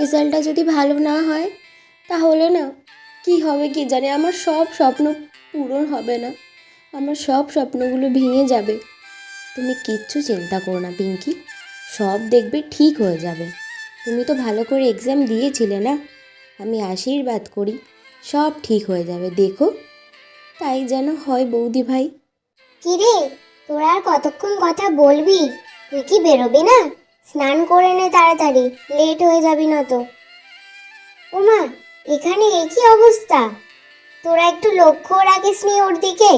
রেজাল্টটা যদি ভালো না হয়, তাহলে না, কি হবে কি জানি? আমার সব স্বপ্ন পূরণ হবে না। আমার সব স্বপ্নগুলো ভেঙে যাবে। তুমি কিচ্ছু চিন্তা করো না, পিঙ্কি। সব দেখবে ঠিক হয়ে যাবে। তুমি তো ভালো করে এক্সাম দিয়েছিলে না? আমি আশীর্বাদ করি, সব ঠিক হয়ে যাবে, দেখো। তাই যেন হয় বৌদি ভাই। কিরে, তোরা আর কতক্ষণ কথা বলবি? তুই কি বেরোবি না? স্নান করে নে তাড়াতাড়ি লেট হয়ে যাবি না তো। ওমা এখানে একই অবস্থা? তোরা একটু লক্ষ্য রাখিস নি ওর দিকে।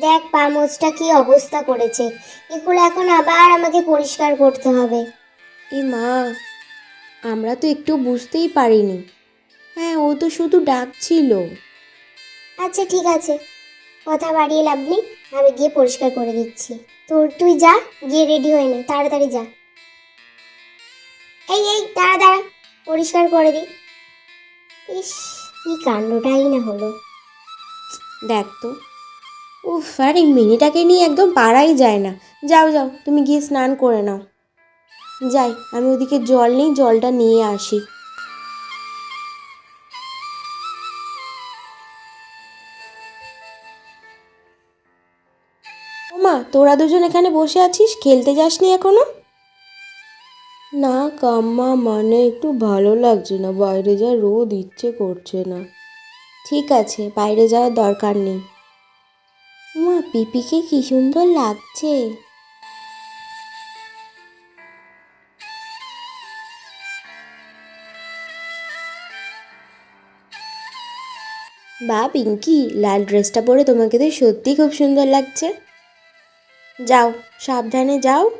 দেখ পা মোচটা কি অবস্থা করেছে। এগুলো এখন আবার আমাকে পরিষ্কার করতে হবে। এ মা আমরা তো একটু বুঝতেই পারিনি। হ্যাঁ ও তো শুধু ডাকছিল আচ্ছা ঠিক আছে। কথা বাড়িয়ে লাভ নেই। আমি গিয়ে পরিষ্কার করে দিচ্ছি। তোর তুই যা গিয়ে রেডি হয়ে নে। তাড়াতাড়ি যা। এই এই, দাঁড়া দাঁড়া, পরিষ্কার করে দি ইস, কি কাণ্ডটাই না হলো। দেখ তো। উফ, আর, এই মিনিটাকে নিয়ে একদম পারাই যায় না। যাও যাও, তুমি গিয়ে স্নান করে নাও। যাই, আমি ওদিকে জল নেই, জলটা নিয়ে আসি। ওমা, তোরা দুজন এখানে বসে আছিস? খেলতে যাসনি এখনও? না কাম্মা মানে একটু ভালো লাগছে না। বাইরে যা রোদ, ইচ্ছে করছে না। ঠিক আছে, বাইরে যাওয়ার দরকার নেই। মা পিপিকে কি সুন্দর লাগছে। বা পিঙ্কি, লাল ড্রেসটা পরে তোমাকে তো সত্যি খুব সুন্দর লাগছে। যাও, সাবধানে যাও।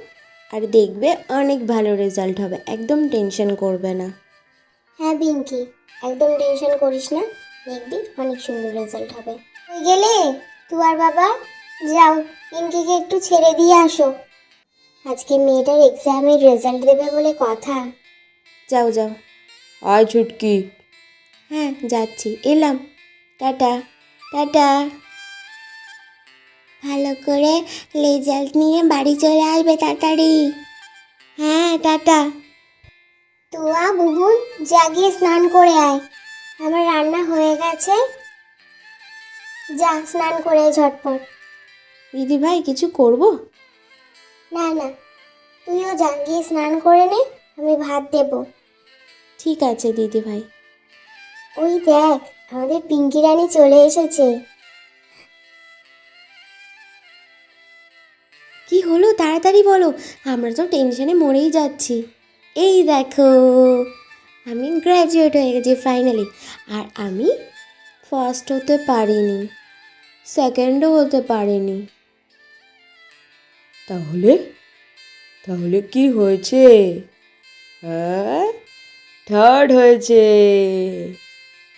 আর দেখবে অনেক ভালো রেজাল্ট হবে একদম টেনশন করবে না। হ্যাঁ পিঙ্কি একদম টেনশন করিস না দেখবি অনেক সুন্দর রেজাল্ট হবে। তুই গেলে? তুই আর বাবা? যাও পিঙ্কিকে একটু ছেড়ে দিয়ে আসো। আজকে মেয়েটার এক্সামের রেজাল্ট দেবে বলে কথা। যাও যাও। আয় ছুটকি হ্যাঁ যাচ্ছি। এলাম। Tata tata. ভালো করে রেজাল্ট নিয়ে বাড়ি চলে আসবে তাড়াতাড়ি। হ্যাঁ টাটা। তুয়া বুবুন জাগিয়ে স্নান করে আয়। আমার রান্না হয়ে গেছে। যা স্নান করে আয় ঝটপট। দিদি ভাই কিছু করব? না না তুইও যা গিয়ে স্নান করে নে আমি ভাত দেব। ঠিক আছে দিদি ভাই। ওই দেখ আমাদের পিঙ্কি রানী চলে এসেছে। কি হলো? তাড়াতাড়ি বলো। আমরা তো টেনশনে মরেই যাচ্ছি। এই দেখো, আমি গ্র্যাজুয়েট হয়ে গেছি ফাইনালি আর আমি ফার্স্ট হতে পারিনি সেকেন্ডও হতে পারিনি। তাহলে? তাহলে কি হয়েছে? হ্যাঁ? থার্ড হয়েছে।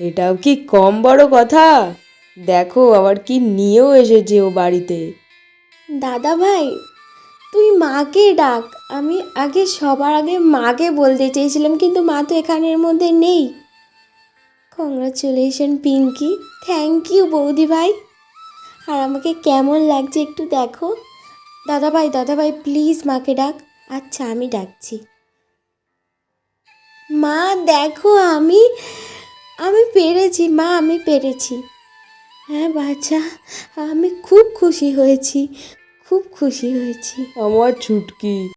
এটাও কি কম বড় কথা? দেখো আবার কি নিয়েও এসেছে ও বাড়িতে। দাদা ভাই তুই মাকে ডাক। আমি আগে সবার আগে মাকে বলতে চেয়েছিলাম, কিন্তু মা তো এখানের মধ্যে নেই। কংগ্রাচুলেশন পিঙ্কি। থ্যাংক ইউ বৌদি ভাই আর আমাকে কেমন লাগছে একটু দেখো। দাদা ভাই দাদা ভাই প্লিজ মাকে ডাক। আচ্ছা আমি ডাকছি। মা, দেখো, আমি আমি পেরেছি, মা, আমি পেরেছি। হ্যাঁ বাচ্চা আমি খুব খুশি হয়েছি। খুব খুশি হয়েছি। আমার ছুটকি।